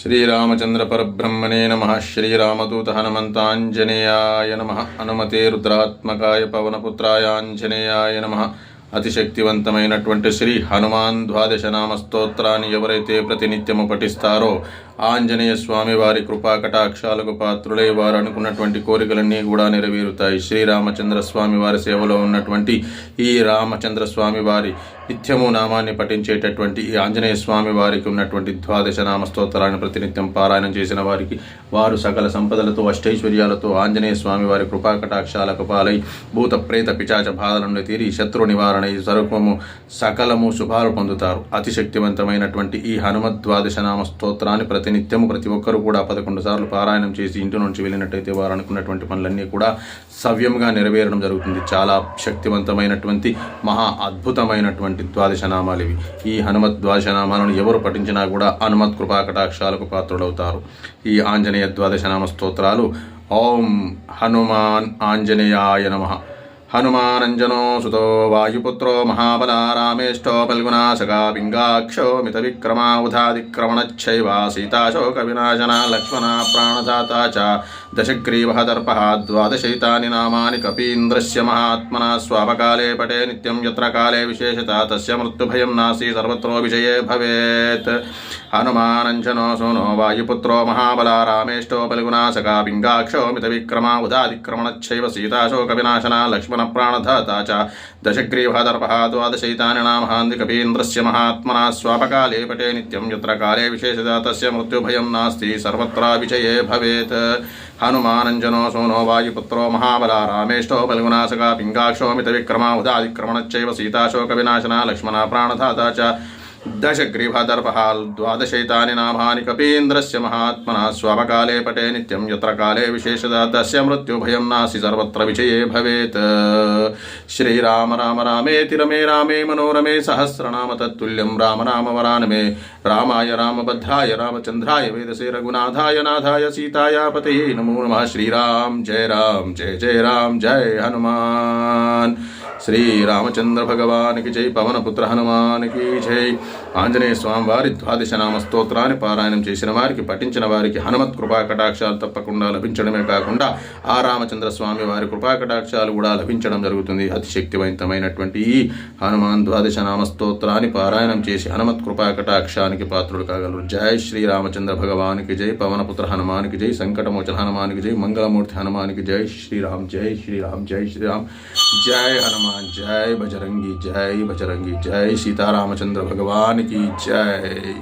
శ్రీరామచంద్ర పరబ్రహ్మణే నమ. శ్రీరామదూత హనుమంతాంజనేయాయ నమ. హనుమతే రుద్రాత్మకాయ పవనపుత్రాయాంజనేయాయ నమ. అతిశక్తివంతమైనటువంటి శ్రీ హనుమాన్ ద్వాదశ నామ స్తోత్రాన్ని ఎవరైతే ప్రతినిత్యము పఠిస్తారో ఆంజనేయ స్వామి వారి కృపా కటాక్షాలకు పాత్రులై వారు అనుకున్నటువంటి కోరికలన్నీ కూడా నెరవేరుతాయి. శ్రీరామచంద్ర స్వామి వారి సేవలో ఉన్నటువంటి ఈ రామచంద్ర స్వామి వారి నిత్యము నామాన్ని పఠించేటటువంటి ఈ ఆంజనేయ స్వామి వారికి ఉన్నటువంటి ద్వాదశ నామ స్తోత్రాన్ని ప్రతినిత్యం పారాయణం చేసిన వారికి వారు సకల సంపదలతో అష్టైశ్వర్యాలతో ఆంజనేయ స్వామి వారి కృపాకటాక్షాలకు పాలై భూత ప్రేత పిచాచ బాధల నుండి తీరి శత్రు నివారణ ఈ సర్వము సకలము శుభాలు పొందుతారు. అతిశక్తివంతమైనటువంటి ఈ హనుమత్ ద్వాదశ నామ స్తోత్రాన్ని ప్రతినిత్యము ప్రతి ఒక్కరూ కూడా పదకొండు సార్లు పారాయణం చేసి ఇంటి నుంచి వెళ్ళినట్టయితే వారు అనుకున్నటువంటి పనులన్నీ కూడా సవ్యంగా నెరవేరడం జరుగుతుంది. చాలా శక్తివంతమైనటువంటి మహా అద్భుతమైనటువంటి ద్వాదశ నామాలు ఇవి. ఈ హనుమత్ ద్వాదశ నామాలను ఎవరు పఠించినా కూడా హనుమత్ కృపాకటాక్షాలకు పాత్రుడవుతారు. ఈ ఆంజనేయ ద్వాదశ నామ స్తోత్రాలు ఓం హనుమాన్ ఆంజనేయాయ నమః. హనుమానంజనో సుతో వాయుపుత్రో మహాబలా రామేష్టో పల్గునాశకా పింగాక్షో మిత విక్రమా ఉదాదిక్రమణచ్చైవ సీతాశోక వినాశన లక్ష్మణ ప్రాణదాత చ దశగ్రీవ ద్వాదశైతాని నామాని కపీంద్రస్య మహాత్మన స్వాపకాలే పటే నిత్యం యత్ర కాలే విశేషత తస్య మృత్యుభయం నాసి సర్వత్రో విజయే భవేత్ హనుమానంజనో సోనో వాయుపుత్రో మహాబలా రామేష్టో పల్గునాశకా పింగాక్షో మిత విక్రమా ఉదాదిక్రమణచ్చైవ సీతాశోక వినాశన లక్ష్మణ ప్రాణదాత చ దశగ్రీవదర్ప ద్వాదశైతాని నామాంది కపీంద్రస్య మహాత్మనా స్వాపకాలే పటే నిత్యం యత్ర కాలే విశేషత తస్య మృత్యుభయం నాస్తి సర్వత్రా విజయే భవేత్ హనుమానంజనో సోనో వాయుపుత్రో మహాబలా రామేష్టో బల్గునాశకా పింగాక్షోమిత విక్రమా ఉదాదిక్రమణచ్చైవ సీతాశోక వినాశన లక్ష్మణ ప్రాణదాత చ దశగ్రీవదర్పహాల్ ద్వాదశైతాని నామాని కపీంద్రస్య మహాత్మనా స్వపకాలే పటే నిత్యం యత్ర కాలే విశేషత తస్య మృత్యుభయం నాసి సర్వత్ర విజయే భవేత్ శ్రీరామ రామ రామేతి రమే రామే మనోరమే సహస్రనామ తత్తుల్యం రామ రామ వరానమే రామాయ రామభద్రాయ రామచంద్రాయ వేదసే రఘునాథాయ నాథాయ సీతాయ పతే నమో నమః శ్రీరామ్ జయ రామ్ జయ జయ శ్రీ రామచంద్ర శ్రీరామచంద్ర భగవానికి జై పవనపుత్ర హనుమానికి జై. ఆంజనేయ స్వామి వారి ద్వాదశ నామ స్తోత్రాన్ని పారాయణం చేసిన వారికి పఠించిన వారికి హనుమత్ కృపా కటాక్షాలు తప్పకుండా లభించడమే కాకుండా ఆ రామచంద్ర స్వామి వారి కృపా కటాక్షాలు కూడా లభించడం జరుగుతుంది. అతి శక్తివంతమైనటువంటి ఈ హనుమాన్ ద్వాదశ నామ స్తోత్రాన్ని పారాయణం చేసి హనుమత్ కృపా కటాక్షానికి పాత్రుడు కాగలరు. జై శ్రీరామచంద్ర భగవానికి జై పవనపుత్ర హనుమానికి జై సంకటమోచన హనుమానికి జై మంగళమూర్తి హనుమానికి జై శ్రీరామ్ జై శ్రీరామ్ జై శ్రీరామ్ జై హనుమాన్. జై బజరంగి జై బజరంగి జై సీతారామచంద్ర భగవానికి జై